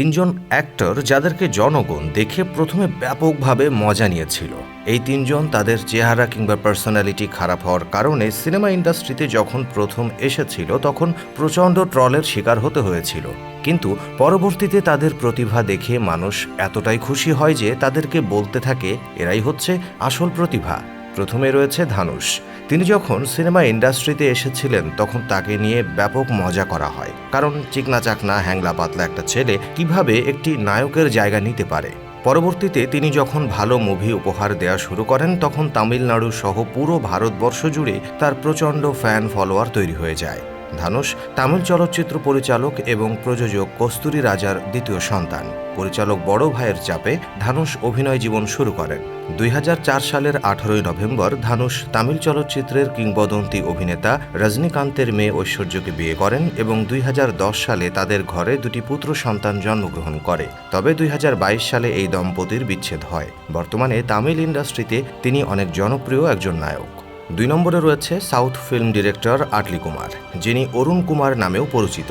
তিনজন অ্যাক্টর যাদেরকে জনগণ দেখে প্রথমে ব্যাপকভাবে মজা নিয়েছিল। এই তিনজন তাদের চেহারা কিংবা পার্সোনালিটি খারাপ হওয়ার কারণে সিনেমা ইন্ডাস্ট্রিতে যখন প্রথম এসেছিল, তখন প্রচণ্ড ট্রলের শিকার হতে হয়েছিল। কিন্তু পরবর্তীতে তাদের প্রতিভা দেখে মানুষ এতটাই খুশি হয় যে তাদেরকে বলতে থাকে, এরাই হচ্ছে আসল প্রতিভা। প্রথমে রয়েছে ধানুষ তিনি যখন সিনেমা ইন্ডাস্ট্রিতে এসেছিলেন, তখন তাকে নিয়ে ব্যাপক মজা করা হয়। কারণ চিকনা চাকনা হ্যাংলা পাতলা একটা ছেলে কীভাবে একটি নায়কের জায়গা নিতে পারে? পরবর্তীতে তিনি যখন ভালো মুভি উপহার দেওয়া শুরু করেন, তখন তামিলনাড়ু সহ পুরো ভারতবর্ষ জুড়ে তার প্রচণ্ড ফ্যান ফলোয়ার তৈরি হয়ে যায়। ধানুষ তামিল চলচ্চিত্র পরিচালক এবং প্রযোজক কস্তুরী রাজার দ্বিতীয় সন্তান। পরিচালক বড় ভাইয়ের চাপে ধানুষ অভিনয় জীবন শুরু করেন। দুই হাজার চার সালের আঠারোই নভেম্বর ধানুষ তামিল চলচ্চিত্রের কিংবদন্তি অভিনেতা রজনীকান্তের মেয়ে ঐশ্বর্যকে বিয়ে করেন এবং দুই হাজার দশ সালে তাদের ঘরে দুটি পুত্র সন্তান জন্মগ্রহণ করে। তবে দুই হাজার বাইশ সালে এই দম্পতির বিচ্ছেদ হয়। বর্তমানে তামিল ইন্ডাস্ট্রিতে তিনি অনেক জনপ্রিয় একজন নায়ক। দুই নম্বরে রয়েছে south film director Atlee Kumar, যিনি অরুণ কুমার নামেও পরিচিত।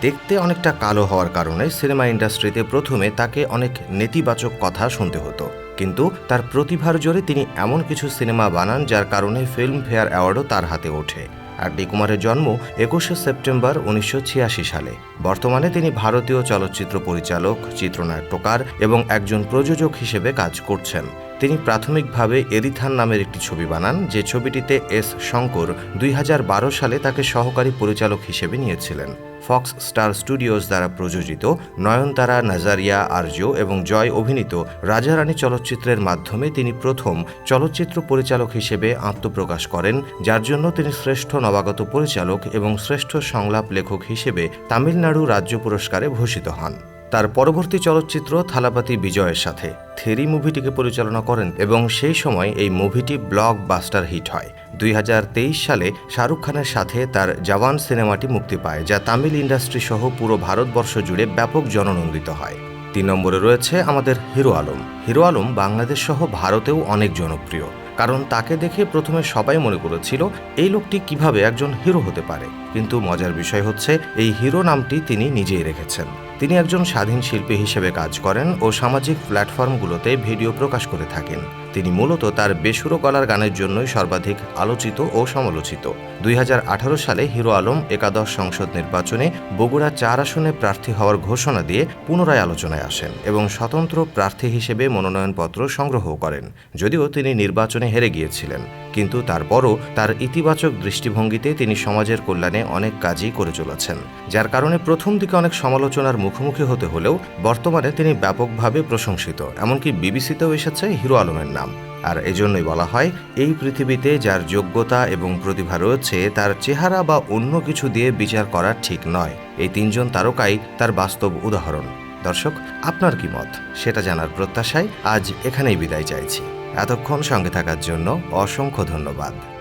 দেখতে অনেকটা কালো হওয়ার কারণে সিনেমা ইন্ডাস্ট্রিতে প্রথমে তাকে অনেক নেতিবাচক কথা শুনতে হতো। কিন্তু তার প্রতিভার জোরে তিনি এমন কিছু সিনেমা বানান যার কারণে ফিল্মফেয়ার অ্যাওয়ার্ডও তার হাতে ওঠে। আর কুমারের জন্ম একুশে সেপ্টেম্বর উনিশশো ছিয়াশি সালে। বর্তমানে তিনি ভারতীয় চলচ্চিত্র পরিচালক, চিত্রনাট্যকার এবং একজন প্রযোজক হিসেবে কাজ করছেন। তিনি প্রাথমিকভাবে এরিথান নামের একটি ছবি বানান, যে ছবিটিতে এস শঙ্কর দুই হাজার বারো সালে তাকে সহকারী পরিচালক হিসেবে নিয়েছিলেন। ফক্স স্টার স্টুডিওস দ্বারা প্রযোজিত নয়নতারা, নাজারিয়া আর্য এবং জয় অভিনীত রাজারানী চলচ্চিত্রের মাধ্যমে তিনি প্রথম চলচ্চিত্র পরিচালক হিসেবে আত্মপ্রকাশ করেন, যার জন্য তিনি শ্রেষ্ঠ নবাগত পরিচালক এবং শ্রেষ্ঠ সংলাপ লেখক হিসেবে তামিলনাড়ু রাজ্য পুরস্কারে ভূষিত হন। তার পরবর্তী চলচ্চিত্র থালাপাতি বিজয়ের সাথে। থেরি মুভিটিকে পরিচালনা করেন এবং সেই সময় এই মুভিটি ব্লক বাস্টার হিট হয়। দুই হাজার তেইশ সালে শাহরুখ খানের সাথে তার জওয়ান সিনেমাটি মুক্তি পায়, যা তামিল ইন্ডাস্ট্রি সহ পুরো ভারতবর্ষ জুড়ে ব্যাপক জননন্দিত হয়। তিন নম্বরে রয়েছে আমাদের হিরো আলম। হিরো আলম বাংলাদেশ সহ ভারতেও অনেক জনপ্রিয়, কারণ তাকে দেখে প্রথমে সবাই মনে করেছিল, এই লোকটি কীভাবে একজন হিরো হতে পারে। কিন্তু মজার বিষয় হচ্ছে, এই হিরো নামটি তিনি নিজেই রেখেছেন। তিনি একজন স্বাধীন শিল্পী হিসেবে কাজ করেন ও সামাজিক প্ল্যাটফর্মগুলোতে ভিডিও প্রকাশ করে থাকেন। তিনি মূলত তার বেসুরো গলার গানের জন্যই সর্বাধিক আলোচিত ও সমালোচিত। দুই হাজার আঠারো সালে হিরো আলম একাদশ সংসদ নির্বাচনে বগুড়া চার আসনে প্রার্থী হওয়ার ঘোষণা দিয়ে পুনরায় আলোচনায় আসেন এবং স্বতন্ত্র প্রার্থী হিসেবে মনোনয়নপত্র সংগ্রহ করেন। যদিও তিনি নির্বাচনে হেরে গিয়েছিলেন, কিন্তু তারপরও তার ইতিবাচক দৃষ্টিভঙ্গিতে তিনি সমাজের কল্যাণে অনেক কাজই করে চলেছেন, যার কারণে প্রথম দিকে অনেক সমালোচনার মুখোমুখি হতে হলেও বর্তমানে তিনি ব্যাপকভাবে প্রশংসিত। এমনকি বিবিসিতেও এসেছে হিরো আলমের নাম। আর এজন্যই বলা হয়, এই পৃথিবীতে যার যোগ্যতা এবং প্রতিভা রয়েছে, তার চেহারা বা অন্য কিছু দিয়ে বিচার করা ঠিক নয়। এই তিনজন তারকাই তার বাস্তব উদাহরণ। দর্শক, আপনার কি মত? সেটা জানার প্রত্যাশায় আজ এখানেই বিদায় চাইছি। এতক্ষণ সঙ্গে থাকার জন্য অসংখ্য ধন্যবাদ।